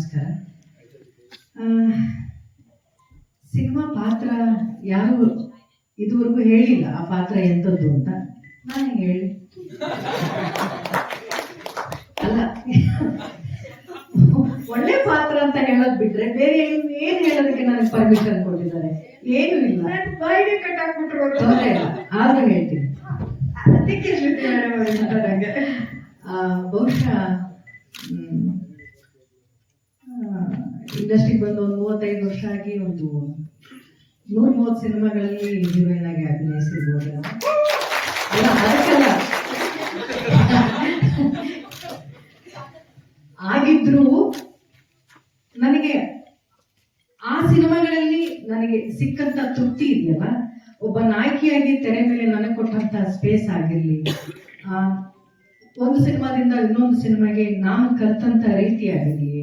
ನಮಸ್ಕಾರ. ಸಿನಿಮಾ ಪಾತ್ರ ಯಾರು ಇದುವರೆಗೂ ಹೇಳಿಲ್ಲ ಆ ಪಾತ್ರ ಎಂಥದ್ದು ಅಂತ? ನಾನು ಹೇಳಿ. ಅಲ್ಲ ಒಳ್ಳೆ ಪಾತ್ರ ಅಂತ ಹೇಳೋದ್ ಬಿಟ್ರೆ ಬೇರೆ ಏನ್ ಏನ್ ಹೇಳೋದಕ್ಕೆ ನನಗೆ ಪರ್ಮಿಷನ್ ಕೊಟ್ಟಿದ್ದಾರೆ? ಏನು ಇಲ್ಲ. ಬಾಯಿಗೆ ಕಟ್ ಹಾಕ್ಬಿಟ್ರು ಆದ್ರೂ ಹೇಳ್ತೀನಿ. ಅದಕ್ಕೆ ಶ್ರುತಿ ಮೇಡಮ್ ಬಹುಶಃ ಇಂಡಸ್ಟ್ರಿಗೆ ಬಂದು ಒಂದು ಮೂವತ್ತೈದು ವರ್ಷ ಆಗಿ ಒಂದು ನೂರ ಮೂವತ್ತು ಸಿನಿಮಾಗಳಲ್ಲಿ ಹೀರೋಯಿನ್ ಆಗಿ ಅಭಿನಯಿಸಿರ್ಬೋದು ಆಗಿದ್ರು ನನಗೆ ಆ ಸಿನಿಮಾಗಳಲ್ಲಿ ನನಗೆ ಸಿಕ್ಕಂತ ತೃಪ್ತಿ ಇದೆಯಲ್ಲ? ಒಬ್ಬ ನಾಯಕಿಯಾಗಿ ತೆರೆ ಮೇಲೆ ನನಗೆ ಕೊಟ್ಟಂತ ಸ್ಪೇಸ್ ಆಗಿರ್ಲಿ ಆ, ಒಂದು ಸಿನಿಮಾದಿಂದ ಇನ್ನೊಂದು ಸಿನಿಮಾಗೆ ನಾನು ಕಲ್ತಂತ ರೀತಿ ಆಗಿರ್ಲಿ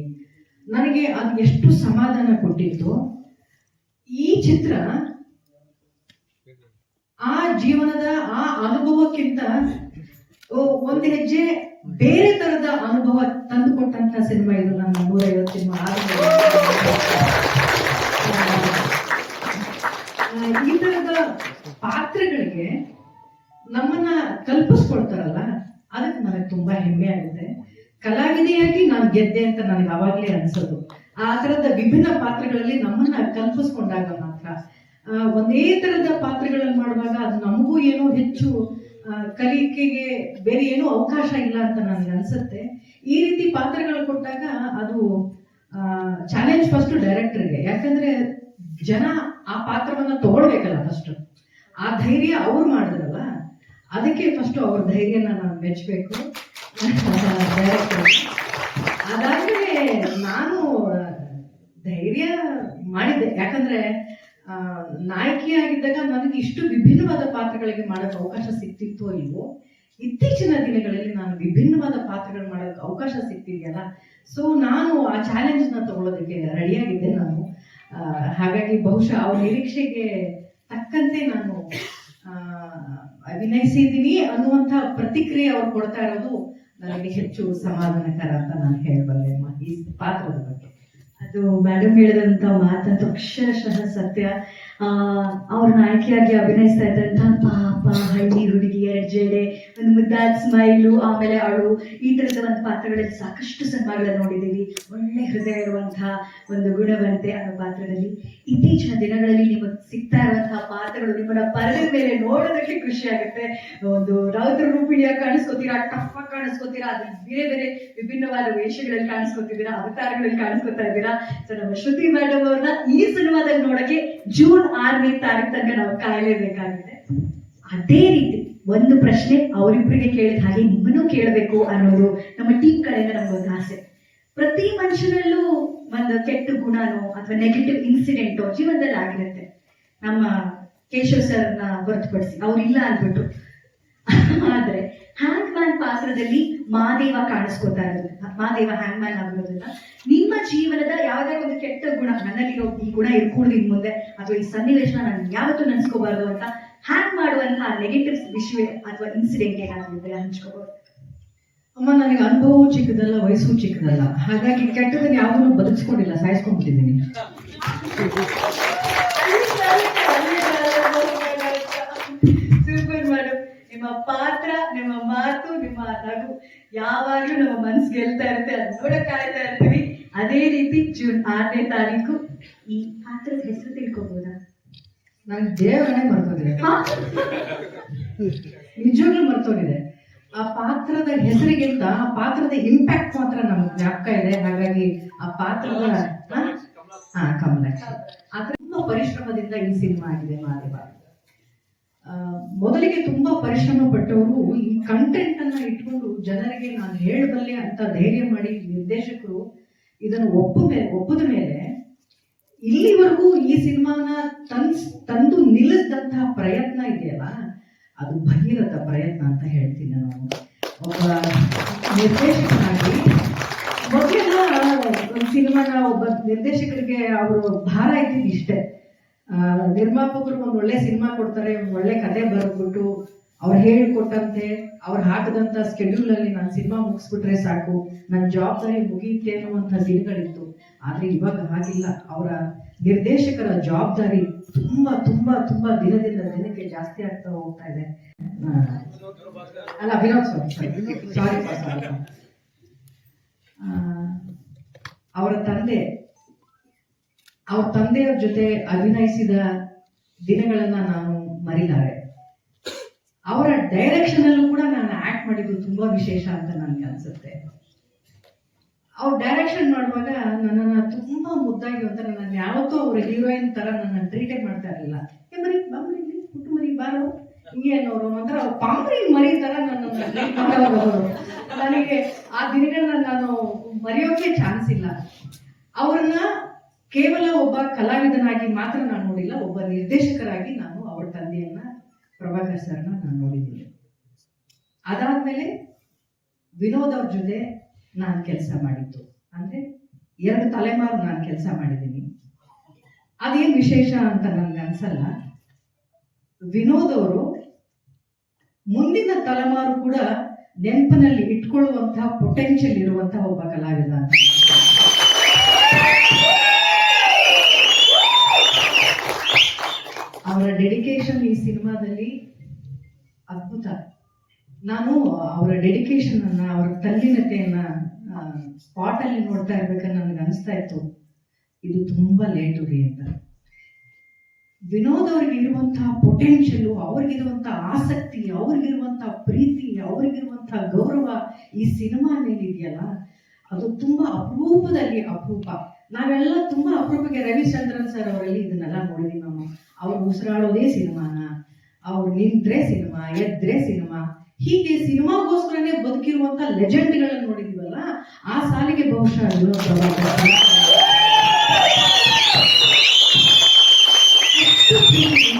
ನನಗೆ ಅದು ಎಷ್ಟು ಸಮಾಧಾನ ಕೊಟ್ಟಿತ್ತು, ಈ ಚಿತ್ರ ಆ ಜೀವನದ ಆ ಅನುಭವಕ್ಕಿಂತ ಒಂದು ಹೆಜ್ಜೆ ಬೇರೆ ತರದ ಅನುಭವ ತಂದುಕೊಟ್ಟಂತ ಸಿನಿಮಾ ಇದು ನನ್ನ ನೂರೈವತ್ತು ಸಿನಿಮಾ ಈ ತರದ ಪಾತ್ರಗಳಿಗೆ ನಮ್ಮನ್ನ ಕಲ್ಪಿಸ್ಕೊಳ್ತಾರಲ್ಲ ಅದಕ್ಕೆ ನನಗೆ ತುಂಬಾ ಹೆಮ್ಮೆ ಆಗುತ್ತೆ ಕಲಾವಿದೆಯಾಗಿ ನಾನು ಗೆದ್ದೆ ಅಂತ ನನಗೆ ಅವಾಗ್ಲೇ ಅನ್ಸೋದು. ಆ ತರದ ವಿಭಿನ್ನ ಪಾತ್ರಗಳಲ್ಲಿ ನಮ್ಮನ್ನ ಕಲ್ಪಿಸ್ಕೊಂಡಾಗ ಮಾತ್ರ ಒಂದೇ ತರದ ಪಾತ್ರಗಳನ್ನು ಮಾಡುವಾಗ ಅದು ನಮಗೂ ಏನೋ ಹೆಚ್ಚು ಕಲಿಕೆಗೆ ಬೇರೆ ಏನೂ ಅವಕಾಶ ಇಲ್ಲ ಅಂತ ನನಗೆ ಅನ್ಸುತ್ತೆ. ಈ ರೀತಿ ಪಾತ್ರಗಳು ಕೊಟ್ಟಾಗ ಅದು ಚಾಲೆಂಜ್ ಫಸ್ಟ್ ಡೈರೆಕ್ಟರ್ಗೆ ಯಾಕಂದ್ರೆ ಜನ ಆ ಪಾತ್ರವನ್ನ ತಗೊಳ್ಬೇಕಲ್ಲ ಫಸ್ಟ್ ಆ ಧೈರ್ಯ ಅವ್ರು ಮಾಡಿದ್ರಲ್ಲ, ಅದಕ್ಕೆ ಫಸ್ಟ್ ಅವ್ರ ಧೈರ್ಯನ ನಾನು ಮೆಚ್ಚಬೇಕು ಅದಾದ್ಮೇಲೆ ನಾನು ಧೈರ್ಯ ಮಾಡಿದ್ದೆ. ಯಾಕಂದ್ರೆ ನಾಯಕಿಯಾಗಿದ್ದಾಗ ನನಗೆ ಇಷ್ಟು ವಿಭಿನ್ನವಾದ ಪಾತ್ರಗಳಿಗೆ ಮಾಡೋಕೆ ಅವಕಾಶ ಸಿಕ್ತಿತ್ತು ಇಲ್ವೋ, ಇತ್ತೀಚಿನ ದಿನಗಳಲ್ಲಿ ನಾನು ವಿಭಿನ್ನವಾದ ಪಾತ್ರಗಳು ಮಾಡೋಕೆ ಅವಕಾಶ ಸಿಗ್ತಿದೆಯಲ್ಲ ಸೊ ನಾನು ಆ ಚಾಲೆಂಜ್ನ ತಗೊಳ್ಳೋದಕ್ಕೆ ರೆಡಿಯಾಗಿದ್ದೆ ನಾನು. ಹಾಗಾಗಿ ಬಹುಶಃ ಅವ್ರ ನಿರೀಕ್ಷೆಗೆ ತಕ್ಕಂತೆ ನಾನು ಅಭಿನಯಿಸಿದ್ದೀನಿ ಅನ್ನುವಂಥ ಪ್ರತಿಕ್ರಿಯೆ ಅವ್ರು ಕೊಡ್ತಾ ಇರೋದು ನನಗೆ ಹೆಚ್ಚು ಸಮಾಧಾನಕರ ಅಂತ ನಾನು ಹೇಳಬಲ್ಲೆ ಈ ಪಾತ್ರದ ಬಗ್ಗೆ. ಅದು ಮೇಡಮ್ ಹೇಳಿದಂತ ಮಾತಂತೂ ಅಕ್ಷರಶಃ ಸತ್ಯ. ಅವ್ರ ನಾಯಕಿಯಾಗಿ ಅಭಿನಯಿಸ್ತಾ ಇದ್ದಂತ ಮುದ್ದಾದ ಸ್ಮೈಲು, ಆಮೇಲೆ ಅಳು ಈ ತರದ ಒಂದು ಪಾತ್ರಗಳಲ್ಲಿ ಸಾಕಷ್ಟು ಸಿನಿಮಾಗಳನ್ನ ನೋಡಿದ್ದೀವಿ. ಒಳ್ಳೆ ಹೃದಯ ಇರುವಂತಹ ಒಂದು ಗುಣವಂತೆ ಅನ್ನೋ ಪಾತ್ರದಲ್ಲಿ. ಇತ್ತೀಚಿನ ದಿನಗಳಲ್ಲಿ ನಿಮಗೆ ಸಿಗ್ತಾ ಇರುವಂತಹ ಪಾತ್ರಗಳು ನಿಮ್ಮನ್ನ ಪರದೆ ಮೇಲೆ ನೋಡೋದಕ್ಕೆ ಖುಷಿ ಆಗುತ್ತೆ. ಒಂದು ರೌದ್ರ ರೂಪಿಣಿಯಾಗಿ ಕಾಣಿಸ್ಕೋತೀರಾ ಟಫ್ ಆಗಿ ಕಾಣಿಸ್ಕೋತೀರಾ ಅದ್ರ ಬೇರೆ ಬೇರೆ ವಿಭಿನ್ನವಾದ ವೇಷಗಳಲ್ಲಿ ಕಾಣಿಸ್ಕೋತಿದ್ದೀರಾ, ಅವತಾರಗಳಲ್ಲಿ ಕಾಣಿಸ್ಕೋತಾ ಇದ್ದೀರಾ. ಸೊ ನಮ್ಮ ಶ್ರುತಿ ಮೇಡಮ್ ಅವ್ರನ್ನ ಈ ಸಿನಿಮಾದಲ್ಲಿ ನೋಡಕ್ಕೆ ಜೂನ್ ಆರನೇ ತಾರೀಕು ತನಕ ನಾವು ಕಾಯಲೇಬೇಕಾಗಿದೆ. ಅದೇ ರೀತಿ ಒಂದು ಪ್ರಶ್ನೆ ಅವರಿಬ್ಬರಿಗೆ ಕೇಳಿದ ಹಾಗೆ ನಿಮ್ಮನ್ನು ಕೇಳಬೇಕು ಅನ್ನೋದು ನಮ್ಮ ಟೀಮ್ ಕಡೆಯಿಂದ ನಮ್ಗೊಂದು ಆಸೆ. ಪ್ರತಿ ಮನುಷ್ಯನಲ್ಲೂ ಒಂದು ಕೆಟ್ಟ ಗುಣನೋ ಅಥವಾ ನೆಗೆಟಿವ್ ಇನ್ಸಿಡೆಂಟೋ ಜೀವನದಲ್ಲಿ ಆಗಿರುತ್ತೆ. ನಮ್ಮ ಕೇಶವ್ ಸರ್ನ ಹೊರತುಪಡಿಸಿ. ಅವ್ರಿಲ್ಲ ಅಂದ್ಬಿಟ್ಟು. ಆದ್ರೆ ಹ್ಯಾಂಗ್ ಮ್ಯಾನ್ ಪಾತ್ರದಲ್ಲಿ ಮಾದೇವ ಕಾಣಿಸ್ಕೊತಾ ಇರೋದ್ರಿಂದ, ಮಾದೇವ ಹ್ಯಾಂಗ್ ಮ್ಯಾನ್ ಆಗಿರೋದ್ರಿಂದ, ನಿಮ್ಮ ಜೀವನದ ಯಾವುದೇ ಒಂದು ಕೆಟ್ಟ ಗುಣ ನನ್ನಲ್ಲಿರೋ ಈ ಗುಣ ಇರ್ಕೂಡ್ದು ಇನ್ ಮುಂದೆ, ಅಥವಾ ಈ ಸನ್ನಿವೇಶನ ನಾನು ಯಾವತ್ತೂ ನೆನ್ಸ್ಕೋಬಾರ್ದು ಅಂತ ಹ್ಯಾಂಗ್ ಮಾಡುವಂತಹ ನೆಗೆಟಿವ್ ವಿಷಯ ಅಥವಾ ಇನ್ಸಿಡೆಂಟ್ ಏನಾದ್ರು ಹಂಚ್ಕೋಬಹುದು ಅಮ್ಮ ನನಗೆ ಅನುಭವ ಚಿಕ್ಕದಲ್ಲ ವಯಸ್ಸು ಚಿಕ್ಕದಲ್ಲ. ಹಾಗಾಗಿ ಕೆಟ್ಟದನ್ನ ಯಾವುದನ್ನು ಬದುಕಿಸ್ಕೊಂಡಿಲ್ಲ ಸಾಯಿಸ್ಕೊಂಡ್ಬಿಟ್ಟಿದ್ದೀನಿ. ಸೂಪರ್ ಮಾಡು ನಿಮ್ಮ ಪಾತ್ರ ನಿಮ್ಮ ಮಾತು ನಿಮ್ಮ ನಗು ಯಾವಾಗ್ಲೂ ನಮ್ಮ ಮನ್ಸು ಗೆಲ್ತಾ ಇರುತ್ತೆ ಅದು ನೋಡಕ್ ಕಾಯ್ತಾ ಇರ್ತೀವಿ. ಅದೇ ರೀತಿ ಜೂನ್ ಆರನೇ ತಾರೀಕು ಈ ಪಾತ್ರದ ಹೆಸರು ತಿಳ್ಕೊಬೋದಾ? ನನಗೆ ದೇವರನ್ನೇ ಮರ್ತೋಗಿದೆ? ನಿಜವಾಗ್ಲೂ ಮರ್ತೋಗಿದೆ. ಆ ಪಾತ್ರದ ಹೆಸರಿಗಿಂತ ಆ ಪಾತ್ರದ ಇಂಪ್ಯಾಕ್ಟ್ ಮಾತ್ರ ನಮ್ಗೆ ಜ್ಞಾಪಕ ಇದೆ. ಹಾಗಾಗಿ ಆ ಪಾತ್ರದ ಹಾ? ಕಮಲಾಕ್ಷಿ. ಆ ತುಂಬಾ ಪರಿಶ್ರಮದಿಂದ ಈ ಸಿನಿಮಾ ಆಗಿದೆ ಮಾದೇವ ಆ, ಮೊದಲಿಗೆ ತುಂಬಾ ಪರಿಶ್ರಮ ಪಟ್ಟವರು ಈ ಕಂಟೆಂಟ್ ಅನ್ನ ಇಟ್ಕೊಂಡು ಜನರಿಗೆ ನಾನು ಹೇಳಬಲ್ಲೆ ಅಂತ ಧೈರ್ಯ ಮಾಡಿ ನಿರ್ದೇಶಕರು ಇದನ್ನು ಒಪ್ಪ ಮೇಲೆ ಒಪ್ಪದ ಮೇಲೆ ಇಲ್ಲಿವರೆಗೂ ಈ ಸಿನಿಮಾನ ತನ್ಸ್ ತಂದು ನಿಲ್ಲಿಸಿದಂತಹ ಪ್ರಯತ್ನ ಇದೆಯಲ್ಲ, ಅದು ಭಗೀರಥ ಪ್ರಯತ್ನ ಅಂತ ಹೇಳ್ತೀನಿ ನಾನು. ಒಬ್ಬ ನಿರ್ದೇಶಕನಾಗಿ, ಮೊದಲೆಲ್ಲ ಒಂದು ಸಿನಿಮಾನ ಒಬ್ಬ ನಿರ್ದೇಶಕರಿಗೆ ಅವರು ಭಾರ ಇದ್ದಿದ್ದು ಇಷ್ಟೇ. ನಿರ್ಮಾಪಕರು ಒಂದು ಒಳ್ಳೆ ಸಿನಿಮಾ ಕೊಡ್ತಾರೆ ಒಳ್ಳೆ ಕತೆ ಬರೆದ್ಬಿಟ್ಟು ಅವ್ರು ಹೇಳಿಕೊಟ್ಟಂತೆ, ಅವ್ರು ಹಾಕದಂತ ಸ್ಕೆಡ್ಯೂಲ್ ಅಲ್ಲಿ ನಾನು ಸಿನಿಮಾ ಮುಗಿಸ್ಬಿಟ್ರೆ ಸಾಕು ನನ್ನ ಜವಾಬ್ದಾರಿ ಮುಗಿಯುತ್ತೆ ಅನ್ನುವಂಥ ದಿನಗಳಿತ್ತು. ಆದ್ರೆ ಇವಾಗ ಹಾಗಿಲ್ಲ. ಅವರ ನಿರ್ದೇಶಕರ ಜವಾಬ್ದಾರಿ ತುಂಬಾ ತುಂಬಾ ತುಂಬಾ ದಿನದಿಂದ ದಿನಕ್ಕೆ ಜಾಸ್ತಿ ಆಗ್ತಾ ಹೋಗ್ತಾ ಇದೆ. ಅಲ್ಲ, ಅಭಿನವ್ ಸ್ವಾಮಿ ಅವರ ತಂದೆ, ಅವ್ರ ತಂದೆಯವ್ರ ಜೊತೆ ಅಭಿನಯಿಸಿದ ದಿನಗಳನ್ನ ನಾನು ಮರಿಲಾರೆ. ಅವರ ಡೈರೆಕ್ಷನ್ ಅಲ್ಲೂ ಕೂಡ ನಾನು ಆಕ್ಟ್ ಮಾಡಿದ್ದು ತುಂಬಾ ವಿಶೇಷ ಅಂತ ನನಗೆ ಅನ್ಸುತ್ತೆ. ಅವ್ರು ಡೈರೆಕ್ಷನ್ ಮಾಡುವಾಗ ನನ್ನನ್ನು ತುಂಬಾ ಮುದ್ದಾಗಿ ಒಂಥರ ನಾನು ಯಾವತ್ತೂ ಅವ್ರ ಹೀರೋಯಿನ್ ತರ ನನ್ನ ಟ್ರೀಟೇ ಮಾಡ್ತಾ ಇರಲಿಲ್ಲ. ಮರಿ ಬಂದ್ರಿ ಹುಟ್ಟು ಮರಿ ಬಾರೋ ಹಿಂಗೆ ಅನ್ನೋರು, ಒಂಥರ ಪಾಮರಿ ಮರಿ ತರ ನನ್ನನ್ನ ನನಗೆ ಆ ದಿನಗಳನ್ನ ನಾನು ಮರೆಯೋಕೆ ಚಾನ್ಸ್ ಇಲ್ಲ. ಅವ್ರನ್ನ ಕೇವಲ ಒಬ್ಬ ಕಲಾವಿದನಾಗಿ ಮಾತ್ರ ನಾನು ನೋಡಿಲ್ಲ, ಒಬ್ಬ ನಿರ್ದೇಶಕರಾಗಿ ನಾನು ಅವ್ರ ತಂದೆಯನ್ನ ಪ್ರಭಾಕರ್ ಸರ್ನ ನಾನು ನೋಡಿದ್ದೀನಿ. ಅದಾದ್ಮೇಲೆ ವಿನೋದ್ ಅವ್ರ ಜೊತೆ ನಾನು ಕೆಲಸ ಮಾಡಿದ್ದು. ಅಂದ್ರೆ ಎರಡು ತಲೆಮಾರು ನಾನು ಕೆಲಸ ಮಾಡಿದ್ದೀನಿ. ಅದೇನ್ ವಿಶೇಷ ಅಂತ ನನ್ಗೆ ಅನ್ಸಲ್ಲ. ವಿನೋದ್ ಅವರು ಮುಂದಿನ ತಲೆಮಾರು ಕೂಡ ನೆನಪಿನಲ್ಲಿ ಇಟ್ಕೊಳ್ಳುವಂತಹ ಪೊಟೆನ್ಷಿಯಲ್ ಇರುವಂತಹ ಒಬ್ಬ ಕಲಾವಿದ ಅಂತ ಡೆಡಿಕೇಶನ್ ಈ ಸಿನಿಮಾದಲ್ಲಿ ಅದ್ಭುತ. ನಾನು ಅವರ ಡೆಡಿಕೇಶನ್ ಅನ್ನ, ಅವರ ತಲ್ಲಿನತೆಯನ್ನ ಸ್ಪಾಟ್ ಅಲ್ಲಿ ನೋಡ್ತಾ ಇರ್ಬೇಕಾದ್ರೆ ನನಗೆ ಅನಿಸ್ತಾ ಇತ್ತು. ಇದು ತುಂಬಾ ಲೇಟ್ ರೀ ಅಂತ. ವಿನೋದ್ ಅವ್ರಿಗೆ ಇರುವಂತಹ ಪೊಟೆನ್ಷಿಯಲ್ ಅವ್ರಿಗಿರುವಂತಹ ಆಸಕ್ತಿ ಅವ್ರಿಗಿರುವಂತಹ ಪ್ರೀತಿ ಅವ್ರಿಗಿರುವಂತಹ ಗೌರವ ಈ ಸಿನಿಮಾ ಮೇಲಿದೆಯಲ್ಲ, ಅದು ತುಂಬಾ ಅಪರೂಪದಲ್ಲಿ ಅಪರೂಪ. ನಾವೆಲ್ಲ ತುಂಬಾ ಅಪರೂಪಕ್ಕೆ ರವಿಚಂದ್ರನ್ ಸರ್ ಅವರಲ್ಲಿ ಇದನ್ನೆಲ್ಲ ನೋಡಿದೀವಿ ನಾವು ಅವ್ರು ಉಸಿರಾಡೋದೇ ಸಿನಿಮಾನ, ಅವ್ರು ನಿಂತ್ರೆ ಸಿನಿಮಾ, ಎದ್ರೆ ಸಿನಿಮಾ. ಹೀಗೆ ಸಿನಿಮಾಗೋಸ್ಕರನೇ ಬದುಕಿರುವಂತ ಲೆಜೆಂಡ್ಗಳನ್ನ ನೋಡಿದ್ವಲ್ಲ, ಆ ಸಾಲಿಗೆ ಬಹುಶಃ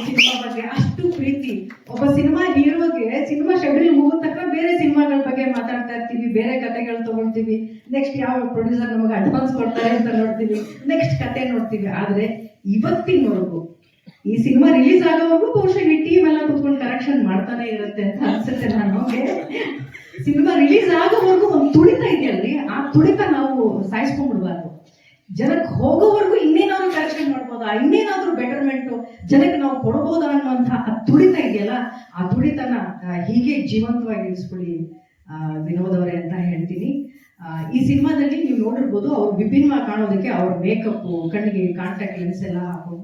ಸಿನಿಮಾ ಬಗ್ಗೆ, ಅಷ್ಟು ಪ್ರೀತಿ. ಒಬ್ಬ ಸಿನಿಮಾ ಹೀರೋಗೆ ಸಿನಿಮಾ ಶೆಡ್ಯೂಲ್ ಮುಗಿದ ತಕ್ಷಣ ಬೇರೆ ಸಿನಿಮಾಗಳ ಬಗ್ಗೆ ಮಾತಾಡ್ತಾ ಇರ್ತೀವಿ, ಬೇರೆ ಕತೆಗಳು ತಗೊಳ್ತೀವಿ. ನೆಕ್ಸ್ಟ್ ಯಾವ ಪ್ರೊಡ್ಯೂಸರ್ ನಮಗೆ ಅಡ್ವಾನ್ಸ್ ಕೊಡ್ತಾರೆ ಅಂತ ನೋಡ್ತೀವಿ. ನೆಕ್ಸ್ಟ್ ಕತೆ ನೋಡ್ತೀವಿ. ಆದ್ರೆ ಇವತ್ತಿನವರೆಗೂ ಈ ಸಿನಿಮಾ ರಿಲೀಸ್ ಆಗೋವರೆಗೂ ಬಹುಶಃ ಈ ಟೀಮ್ ಎಲ್ಲ ಕುತ್ಕೊಂಡು ಕರೆಕ್ಷನ್ ಮಾಡ್ತಾನೆ ಇರುತ್ತೆ ಅಂತ ಅನ್ಸುತ್ತೆ ನಾನು ಸಿನಿಮಾ ರಿಲೀಸ್ ಆಗೋವರೆಗೂ ಒಂದು ತುಳಿತ ಇದೆಯಲ್ರಿ ಆ ತುಳಿತ ನಾವು ಸಾಯಿಸ್ಕೊಂಡ್ಬಿಡ್ಬಾರ್ದು. ಜನಕ್ಕೆ ಹೋಗೋವರೆಗೂ ಇನ್ನೇನಾದ್ರು ಕರೆಕ್ಷನ್ ಮಾಡ್ಬೋದಾ. ಇನ್ನೇನಾದ್ರೂ ಬೆಟರ್ಮೆಂಟ್ ಜನಕ್ಕೆ ನಾವು ಕೊಡ್ಬೋದಾ ಅನ್ನುವಂತಹ ಆ ತುಡಿತ ಇದೆಯಲ್ಲ, ಆ ತುಡಿತನ ಹೀಗೆ ಜೀವಂತವಾಗಿ ಇರಿಸ್ಕೊಳ್ಳಿ ವಿನೋದ್ ಅವರೇ ಅಂತ ಹೇಳ್ತೀನಿ. ಈ ಸಿನಿಮಾದಲ್ಲಿ ನೀವು ನೋಡಿರ್ಬೋದು, ಅವ್ರು ವಿಭಿನ್ನವಾಗಿ ಕಾಣೋದಕ್ಕೆ ಅವ್ರ ಮೇಕಪ್ ಕಣ್ಣಿಗೆ ಕಾಂಟ್ಯಾಕ್ಟ್ ಲೆನ್ಸ್ ಎಲ್ಲ ಹಾಕೊಂಡು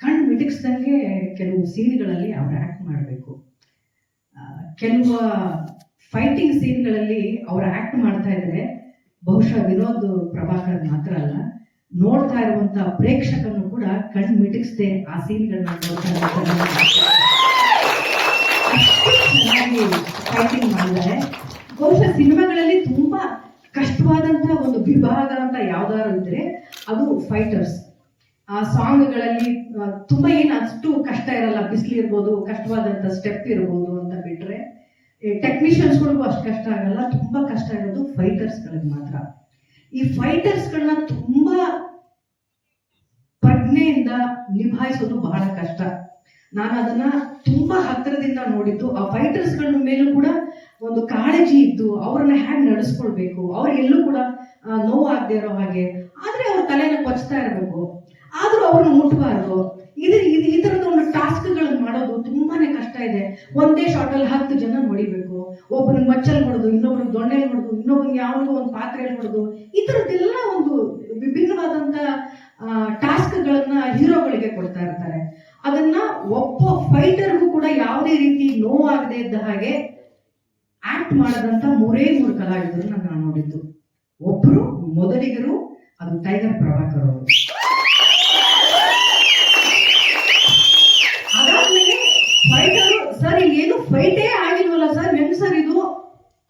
ಕಣ್ಣು ಮಿಟಕ್ಸ್ದಂಗೆ ಕೆಲವು ಸೀನ್ಗಳಲ್ಲಿ ಅವ್ರು ಆಕ್ಟ್ ಮಾಡಬೇಕು. ಕೆಲವು ಫೈಟಿಂಗ್ ಸೀನ್ಗಳಲ್ಲಿ ಅವ್ರು ಆಕ್ಟ್ ಮಾಡ್ತಾ ಇದ್ದಾರೆ ಬಹುಶಃ ವಿನೋದ್ ಪ್ರಭಾಕರ್ ಮಾತ್ರ ಅಲ್ಲ, ನೋಡ್ತಾ ಇರುವಂತ ಪ್ರೇಕ್ಷಕನು ಕೂಡ ಕಣ್ಣು ಮಿಟಕ್ಸ್ದೆ ಆ ಸೀನ್ಗಳನ್ನ ಫೈಟಿಂಗ್ ಮಾಡಿದ್ದಾರೆ. ಬಹುಶಃ ಸಿನಿಮಾಗಳಲ್ಲಿ ತುಂಬಾ ಕಷ್ಟವಾದಂತಹ ಒಂದು ವಿಭಾಗ ಅಂತ ಯಾವ್ದಾದ್ರು ಇದ್ರೆ ಅದು ಫೈಟರ್ಸ್ ಆ ಸಾಂಗ್ಗಳಲ್ಲಿ ತುಂಬಾ ಏನು ಅಷ್ಟು ಕಷ್ಟ ಇರಲ್ಲ. ಬಿಸಿಲು ಇರ್ಬೋದು, ಕಷ್ಟವಾದಂತ ಸ್ಟೆಪ್ ಇರ್ಬೋದು ಅಂತ ಬಿಟ್ರೆ ಟೆಕ್ನಿಷಿಯನ್ಸ್ಗಳಿಗೂ ಅಷ್ಟು ಕಷ್ಟ ಆಗಲ್ಲ. ತುಂಬಾ ಕಷ್ಟ ಇರೋದು ಫೈಟರ್ಸ್ಗಳಿಗೆ ಮಾತ್ರ. ಈ ಫೈಟರ್ಸ್ಗಳನ್ನ ತುಂಬಾ ಪ್ರಜ್ಞೆಯಿಂದ ನಿಭಾಯಿಸೋದು ಬಹಳ ಕಷ್ಟ. ನಾನು ಅದನ್ನ ತುಂಬಾ ಹತ್ತಿರದಿಂದ ನೋಡಿದ್ದು. ಆ ಫೈಟರ್ಸ್ಗಳ ಮೇಲೂ ಕೂಡ ಒಂದು ಕಾಳಜಿ ಇದ್ದು, ಅವ್ರನ್ನ ಹ್ಯಾಂಗ್ ನಡೆಸ್ಕೊಳ್ಬೇಕು? ಅವ್ರಿಗೆಲ್ಲೂ ಕೂಡ ನೋವು ನೋವಾಗದೆ ಇರೋ ಹಾಗೆ. ಆದ್ರೆ ಅವ್ರ ತಲೆನ ಕೊಚ್ತಾ ಇರಬೇಕು. ಆದ್ರೂ ಅವ್ರನ್ನ ಮುಟ್ಟಬಾರ್ದು ಇದು ಇದು ಈ ತರದ ಒಂದು ಟಾಸ್ಕ್ಗಳನ್ನ ಮಾಡೋದು ತುಂಬಾನೇ ಕಷ್ಟ ಇದೆ. ಒಂದೇ ಶಾಟ್ ಅಲ್ಲಿ ಹತ್ತು ಜನ ಹೊಡಿಬೇಕು. ಒಬ್ಬನಿಗೆ ಮಚ್ಚಲ್ ಹೊಡೆದು ಇನ್ನೊಬ್ರಿಗೆ ದೊಣ್ಣೆಲ್ ಹೊಡೆದು, ಇನ್ನೊಬ್ಬನಿಗೆ ಯಾವನಿಗೂ ಒಂದು ಪಾತ್ರೆಯಲ್ಲಿ ಹೊಡೆದು, ಈ ತರದ್ದೆಲ್ಲ ಒಂದು ವಿಭಿನ್ನವಾದಂತ ಟಾಸ್ಕ್ಗಳನ್ನ ಹೀರೋಗಳಿಗೆ ಕೊಡ್ತಾ ಇರ್ತಾರೆ. ಅದನ್ನ ಒಬ್ಬ ಫೈಟರ್ಗೂ ಕೂಡ ಯಾವುದೇ ರೀತಿ ನೋವಾಗದೆ ಇದ್ದ ಹಾಗೆ ಆಕ್ಟ್ ಮಾಡದಂತ ಮೂರೇ ಮೂರು ಕಲಾವಿದರನ್ನ ನಾನು ನೋಡಿದ್ದು. ಒಬ್ರು ಮೊದಲಿಗರು, ಅದು ಟೈಗರ್ ಪ್ರಭಾಕರ್ ಅವರು ಅದಾದ್ಮೇಲೆ ಫೈಟರು ಸರ್ ಏನು ಫೈಟೇ ಆಗಿಲ್ವಲ್ಲ ಸರ್ ಹೆಂಗ್ ಸರ್ ಇದು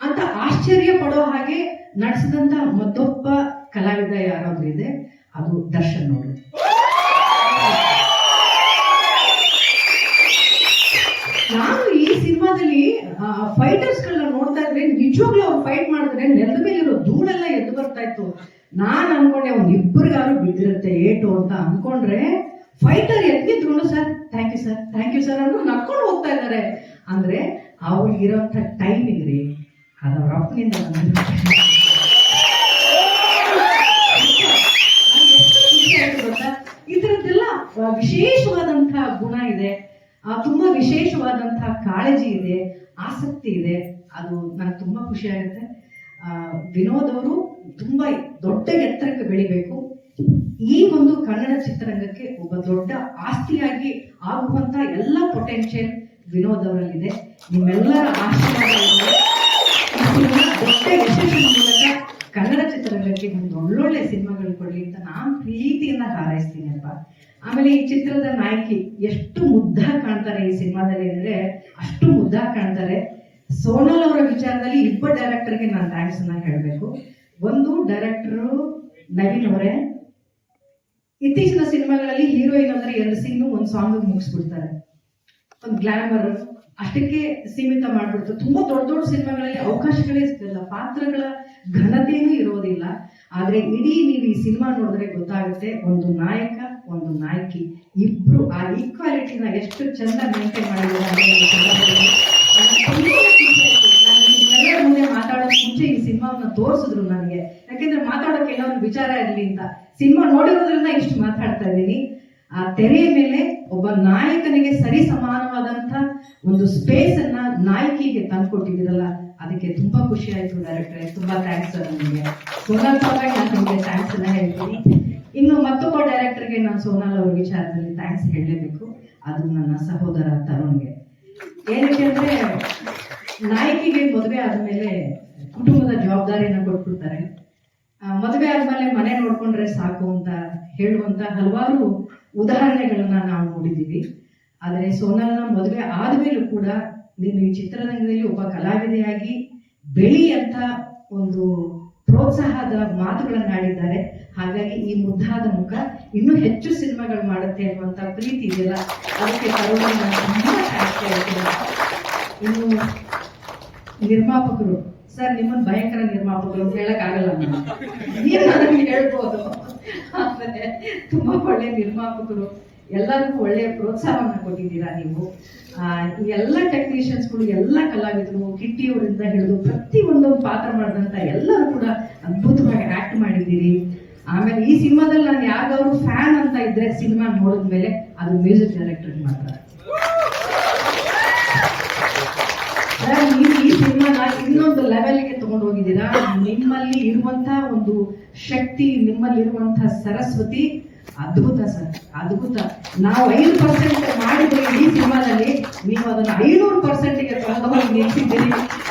ಅಂತ ಆಶ್ಚರ್ಯ ಪಡೋ ಹಾಗೆ ನಡೆಸಿದಂತ ಮತ್ತೊಬ್ಬ ಕಲಾವಿದ ಯಾರಾದ್ರೂ ಇದೆ, ಅದು ದರ್ಶನ್ ಅವರು. ನಾನು ಈ ಸಿನಿಮಾದಲ್ಲಿ ಫೈಟರ್ಸ್ ಗಳನ್ನ ನೋಡ್ತಾ ಇದ್ರೆ ನಿಜವಾಗ್ಲೂ ಅವ್ರು ಫೈಟ್ ಮಾಡಿದ್ರೆ ನೆಲದ ಮೇಲಿರೋ ಧೂಳೆಲ್ಲ ಎದ್ದು ಬರ್ತಾ ಇತ್ತು. ನಾನ್ ಅನ್ಕೊಂಡೆ ಅವ್ನ್ ಇಬ್ಬರಿಗಾರು ಬಿದ್ದಿರುತ್ತೆ ಏಟು ಅಂತ ಅನ್ಕೊಂಡ್ರೆ fighter ಎದ್ದಿದ್ರು sir thank you sir thank you sir ಅಂದ್ಬಿಟ್ಟು ನಡ್ಕೊಂಡು ಹೋಗ್ತಾ ಇದ್ದಾರೆ. ಅಂದ್ರೆ ಅವ್ರಿಗೆ ಇರೋಂಥ ಟೈಮಿಂಗ್ ರೀ, ಅದು ಅವ್ರ ಅಪ್ಪನಿಂದ ವಿಶೇಷವಾದಂತಹ ಗುಣ ಇದೆ. ಆ, ತುಂಬಾ ವಿಶೇಷವಾದಂತಹ ಕಾಳಜಿ ಇದೆ ಆಸಕ್ತಿ ಇದೆ. ಅದು ನನಗೆ ತುಂಬಾ ಖುಷಿ ಆಗುತ್ತೆ. ವಿನೋದ್ ಅವರು ತುಂಬಾ ದೊಡ್ಡ ಎತ್ತರಕ್ಕೆ ಬೆಳಿಬೇಕು. ಈ ಒಂದು ಕನ್ನಡ ಚಿತ್ರರಂಗಕ್ಕೆ ಒಬ್ಬ ದೊಡ್ಡ ಆಸ್ತಿಯಾಗಿ ಆಗುವಂತ ಎಲ್ಲ ಪೊಟೆನ್ಷಿಯಲ್ ವಿನೋದ್ ಅವರಲ್ಲಿದೆ. ನಿಮ್ಮೆಲ್ಲರ ಆಶೀರ್ವಾದ ಕನ್ನಡ ಚಿತ್ರರಂಗಕ್ಕೆ ಒಂದು ಒಳ್ಳೊಳ್ಳೆ ಸಿನಿಮಾಗಳು ಕೊಡ್ಲಿ ಅಂತ ನಾನು ಪ್ರೀತಿಯಿಂದ ಹಾರೈಸ್ತೀನಪ್ಪ. ಆಮೇಲೆ ಈ ಚಿತ್ರದ ನಾಯಕಿ ಎಷ್ಟು ಮುದ್ದಾಗಿ ಕಾಣ್ತಾರೆ ಈ ಸಿನಿಮಾದಲ್ಲಿ ಅಂದ್ರೆ ಅಷ್ಟು ಮುದ್ದಾಗಿ ಕಾಣ್ತಾರೆ. ಸೋನಲ್ ಅವರ ವಿಚಾರದಲ್ಲಿ ಇಬ್ಬರು ಡೈರೆಕ್ಟರ್ಗೆ ನಾನು ಥ್ಯಾಂಕ್ಸ್ ಅನ್ನ ಹೇಳಬೇಕು. ಒಂದು ಡೈರೆಕ್ಟರ್ ನವೀನ್ ಅವರೇ. ಇತ್ತೀಚಿನ ಸಿನಿಮಾಗಳಲ್ಲಿ ಹೀರೋಯಿನ್ ಅಂದ್ರೆ ಎರಡು ಸೀನು ಒಂದು ಸಾಂಗ್ ಮುಗಿಸ್ಬಿಡ್ತಾರೆ. ಒಂದು ಗ್ಲಾಮರ್ ಅಷ್ಟಕ್ಕೆ ಸೀಮಿತ ಮಾಡ್ಬಿಡ್ತು ತುಂಬಾ ದೊಡ್ಡ ದೊಡ್ಡ ಸಿನಿಮಾಗಳಲ್ಲಿ ಅವಕಾಶಗಳೇ ಸಿಗಲ್ಲ ಪಾತ್ರಗಳ ಘನತೆಯೂ ಇರೋದಿಲ್ಲ. ಆದ್ರೆ ಇಡೀ ನೀವು ಈ ಸಿನಿಮಾ ನೋಡಿದ್ರೆ ಗೊತ್ತಾಗುತ್ತೆ, ಒಂದು ನಾಯಕ ಒಂದು ನಾಯಕಿ ಇಬ್ರು ಆ ಈಕ್ವಾಲಿಟಿನ ಎಷ್ಟು ಚಂದ ಮೇಂಟೈನ್ ಮಾಡಿದ್ರು ಮುಂದೆ ಮಾತಾಡೋಕ್ ಮುಂಚೆ ಈ ಸಿನಿಮಾವನ್ನ ತೋರಿಸಿದ್ರು ನನಗೆ. ಯಾಕೆಂದ್ರೆ ಮಾತಾಡೋಕೆ ಏನೋ ಒಂದು ವಿಚಾರ ಇರಲಿ ಅಂತ. ಸಿನಿಮಾ ನೋಡಿರೋದ್ರಿಂದ ಇಷ್ಟು ಮಾತಾಡ್ತಾ ಇದ್ದೀನಿ. ಆ ತೆರೆಯ ಮೇಲೆ ಒಬ್ಬ ನಾಯಕನಿಗೆ ಸರಿ ಸಮಾನವಾದಂತ ಒಂದು ಸ್ಪೇಸ್ ಅನ್ನ ನಾಯಕಿಗೆ ತಂದ್ಕೊಟ್ಟಿದ್ದೀರಲ್ಲ, ಅದಕ್ಕೆ ತುಂಬಾ ಖುಷಿ ಆಯ್ತು ಡೈರೆಕ್ಟರ್. ತುಂಬಾ ಥ್ಯಾಂಕ್ಸ್ ನಿಮಗೆ. ಸೋನಾಲ್ ಪರವಾಗಿ ನಾನು ನಿಮಗೆ ಥ್ಯಾಂಕ್ಸ್ ಅನ್ನ ಹೇಳ್ತೀನಿ. ಇನ್ನು ಮತ್ತೊಬ್ಬ ಡೈರೆಕ್ಟರ್ಗೆ ನಾನು ಸೋನಾಲ್ ಅವ್ರ ವಿಚಾರದಲ್ಲಿ ಥ್ಯಾಂಕ್ಸ್ ಹೇಳಲೇಬೇಕು. ಅದು ನನ್ನ ಸಹೋದರ ತರುಣ್ಗೆ. ಏನಕ್ಕೆ ಅಂದ್ರೆ, ನಾಯಕಿಗೆ ಮದುವೆ ಆದ್ಮೇಲೆ ಕುಟುಂಬದ ಜವಾಬ್ದಾರಿಯನ್ನು ಕೊಟ್ಬಿಡ್ತಾರೆ. ಮದುವೆ ಆದ್ಮೇಲೆ ಮನೆ ನೋಡ್ಕೊಂಡ್ರೆ ಸಾಕು ಅಂತ ಹೇಳುವಂತ ಹಲವಾರು ಉದಾಹರಣೆಗಳನ್ನ ನಾವು ನೋಡಿದ್ದೀವಿ. ಆದರೆ ಸೋನಾಲ್ನ ಮದುವೆ ಆದ್ಮೇಲೂ ಕೂಡ ನೀನು ಈ ಚಿತ್ರರಂಗದಲ್ಲಿ ಒಬ್ಬ ಕಲಾವಿದೆಯಾಗಿ ಬೆಳಿ ಅಂತ ಒಂದು ಪ್ರೋತ್ಸಾಹದ ಮಾತುಗಳನ್ನಾಡಿದ್ದಾರೆ. ಹಾಗಾಗಿ ಈ ಮುದ್ದಾದ ಮುಖ ಇನ್ನೂ ಹೆಚ್ಚು ಸಿನಿಮಾಗಳು ಮಾಡುತ್ತೆ ಅನ್ನುವಂಥ ಪ್ರೀತಿ ಇದೆಯಲ್ಲ? ಅದಕ್ಕೆ ಇನ್ನು ನಿರ್ಮಾಪಕರು ಸರ್ ನಿಮ್ಮನ್ನು ಭಯಂಕರ ನಿರ್ಮಾಪಕರು ಅಂತ ಹೇಳಕ್ ಆಗಲ್ಲ ನೀವು ಹೇಳ್ಬೋದು. ಆಮೇಲೆ ತುಂಬಾ ಒಳ್ಳೆ ನಿರ್ಮಾಪಕರು. ಎಲ್ಲರಿಗೂ ಒಳ್ಳೆಯ ಪ್ರೋತ್ಸಾಹವನ್ನು ಕೊಟ್ಟಿದ್ದೀರಾ ನೀವು. ಎಲ್ಲ ಟೆಕ್ನಿಷಿಯನ್ಸ್ಗಳು ಎಲ್ಲ ಕಲಾವಿದರು ಕಿಟ್ಟಿಯವರಿಂದ ಹಿಡಿದು ಪ್ರತಿ ಒಂದೊಂದು ಪಾತ್ರ ಮಾಡಿದಂಥ ಎಲ್ಲರೂ ಕೂಡ ಅದ್ಭುತವಾಗಿ ಆ್ಯಕ್ಟ್ ಮಾಡಿದ್ದೀರಿ. ಆಮೇಲೆ ಈ ಸಿನಿಮಾದಲ್ಲಿ ನಾನು ಯಾವ್ದಾದ್ರು ಫ್ಯಾನ್ ಅಂತ ಇದ್ರೆ ಸಿನಿಮಾ ನೋಡಿದ ಮೇಲೆ ಅದು ಮ್ಯೂಸಿಕ್ ಡೈರೆಕ್ಟರ್ ಮಾತ್ರ. ನೀವು ಈ ಸಿನಿಮಾನ ಇನ್ನೊಂದು ಲೆವೆಲ್ಗೆ ತಗೊಂಡು ಹೋಗಿದ್ದೀರಾ? ನಿಮ್ಮಲ್ಲಿ ಇರುವಂತಹ ಒಂದು ಶಕ್ತಿ, ನಿಮ್ಮಲ್ಲಿ ಇರುವಂತ ಸರಸ್ವತಿ ಅದ್ಭುತ ಸರ್, ಅದ್ಭುತ. ನಾವು ಐದು ಪರ್ಸೆಂಟ್ ಮಾಡಿದ್ರೆ ಈ ಸಿನಿಮಾದಲ್ಲಿ ನೀವು ಅದನ್ನ ಐನೂರು ಪರ್ಸೆಂಟ್ಗೆ ತಗೊಂಡೋಗಿ ನಿಲ್ಸಿದ್ದೀರಿ.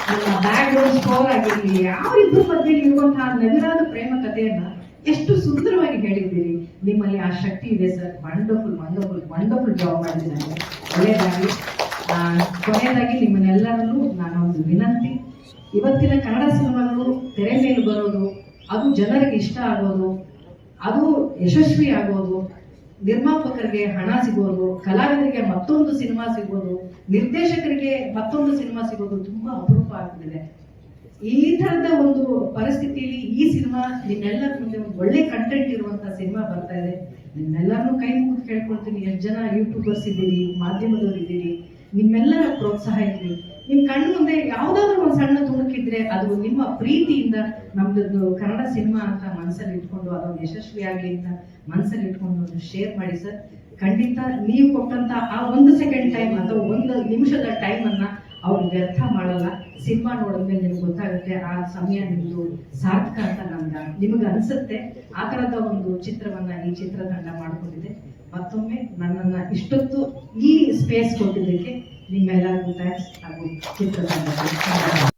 ನಮ್ಮ ಬ್ಯಾಕ್ ಗ್ರೌಂಡ್ ಸ್ಕೋರ್ ಆಗಿರಲಿ ಯಾವ ಇಬ್ಬರು ಮಧ್ಯೆ ಇರುವಂತಹ ನವಿರಾದ ಪ್ರೇಮ ಕಥೆಯನ್ನ ಎಷ್ಟು ಸುಂದರವಾಗಿ ಹೇಳಿದ್ದೀರಿ. ನಿಮ್ಮಲ್ಲಿ ಆ ಶಕ್ತಿ ಇದೆ sir. Wonderful wonderful wonderful job ಮಾಡಿದ್ದಾರೆ. ಒಳ್ಳೆಯದಾಗಿ ಕೊನೆಯದಾಗಿ ನಿಮ್ಮನ್ನೆಲ್ಲರಲ್ಲೂ ನಾನು ಒಂದು ವಿನಂತಿ. ಇವತ್ತಿನ ಕನ್ನಡ ಸಿನಿಮಾಗಳು ತೆರೆ ಮೇಲೆ ಬರೋದು, ಅದು ಜನರಿಗೆ ಇಷ್ಟ ಆಗೋದು ಅದು ಯಶಸ್ವಿ ಆಗೋದು ನಿರ್ಮಾಪಕರಿಗೆ ಹಣ ಸಿಗೋದು, ಕಲಾವಿದರಿಗೆ ಮತ್ತೊಂದು ಸಿನಿಮಾ ಸಿಗೋದು, ನಿರ್ದೇಶಕರಿಗೆ ಮತ್ತೊಂದು ಸಿನಿಮಾ ಸಿಗೋದು ತುಂಬಾ ಅಪರೂಪ ಆಗ್ತಿದೆ ಈ ತರದ ಒಂದು ಪರಿಸ್ಥಿತಿಯಲ್ಲಿ ಈ ಸಿನಿಮಾ ನಿಮ್ಮೆಲ್ಲರ ಮುಂದೆ ಒಂದು ಒಳ್ಳೆ ಕಂಟೆಂಟ್ ಇರುವಂತ ಸಿನಿಮಾ ಬರ್ತಾ ಇದೆ. ನಿಮ್ಮೆಲ್ಲರನ್ನೂ ಕೈ ಮುಗಿದು ಕೇಳ್ಕೊಳ್ತೀನಿ. ಎಷ್ಟು ಜನ ಯೂಟ್ಯೂಬರ್ಸ್ ಇದ್ದೀರಿ ಮಾಧ್ಯಮದವರು ಇದ್ದೀರಿ ನಿಮ್ಮೆಲ್ಲರ ಪ್ರೋತ್ಸಾಹ ಇರಲಿ ನಿಮ್ ಕಣ್ಣು ಮುಂದೆ ಯಾವ್ದಾದ್ರು ಒಂದು ಸಣ್ಣ ತುಣುಕಿದ್ರೆ ಅದು ನಿಮ್ಮ ಪ್ರೀತಿಯಿಂದ ನಮ್ದು ಕನ್ನಡ ಸಿನಿಮಾ ಅಂತ ಮನಸ್ಸಲ್ಲಿ ಇಟ್ಕೊಂಡು ಅದೊಂದು ಯಶಸ್ವಿಯಾಗಿ ಅಂತ ಮನಸ್ಸಲ್ಲಿ ಇಟ್ಕೊಂಡು ಶೇರ್ ಮಾಡಿ ಸರ್. ಖಂಡಿತ ನೀವು ಕೊಟ್ಟಂತ ಆ ಒಂದು ಸೆಕೆಂಡ್ ಟೈಮ್ ಅಥವಾ ಒಂದು ನಿಮಿಷದ ಟೈಮ್ ಅನ್ನ ಅವ್ರು ವ್ಯರ್ಥ ಮಾಡಲ್ಲ. ಸಿನಿಮಾ ನೋಡಿದ್ಮೇಲೆ ನಿಮ್ಗೆ ಗೊತ್ತಾಗುತ್ತೆ ಆ ಸಮಯ ನಿಮ್ದು ಸಾರ್ಥಕ ಅಂತ ನಮ್ಗೆ ನಿಮ್ಗೆ ಅನ್ಸುತ್ತೆ. ಆ ತರದ ಒಂದು ಚಿತ್ರವನ್ನ ಈ ಚಿತ್ರತಂಡ ಮಾಡ್ಕೊಂಡಿದೆ. ಮತ್ತೊಮ್ಮೆ ನನ್ನನ್ನ ಇಷ್ಟೊತ್ತು ಈ ಸ್ಪೇಸ್ ಕೊಟ್ಟಿದ್ದಕ್ಕೆ ನಿಮ್ಮೆಲ್ಲರಿಗೂ ಥ್ಯಾಂಕ್ಸ್ ಹಾಗೂ ಚಿತ್ರತಂಡ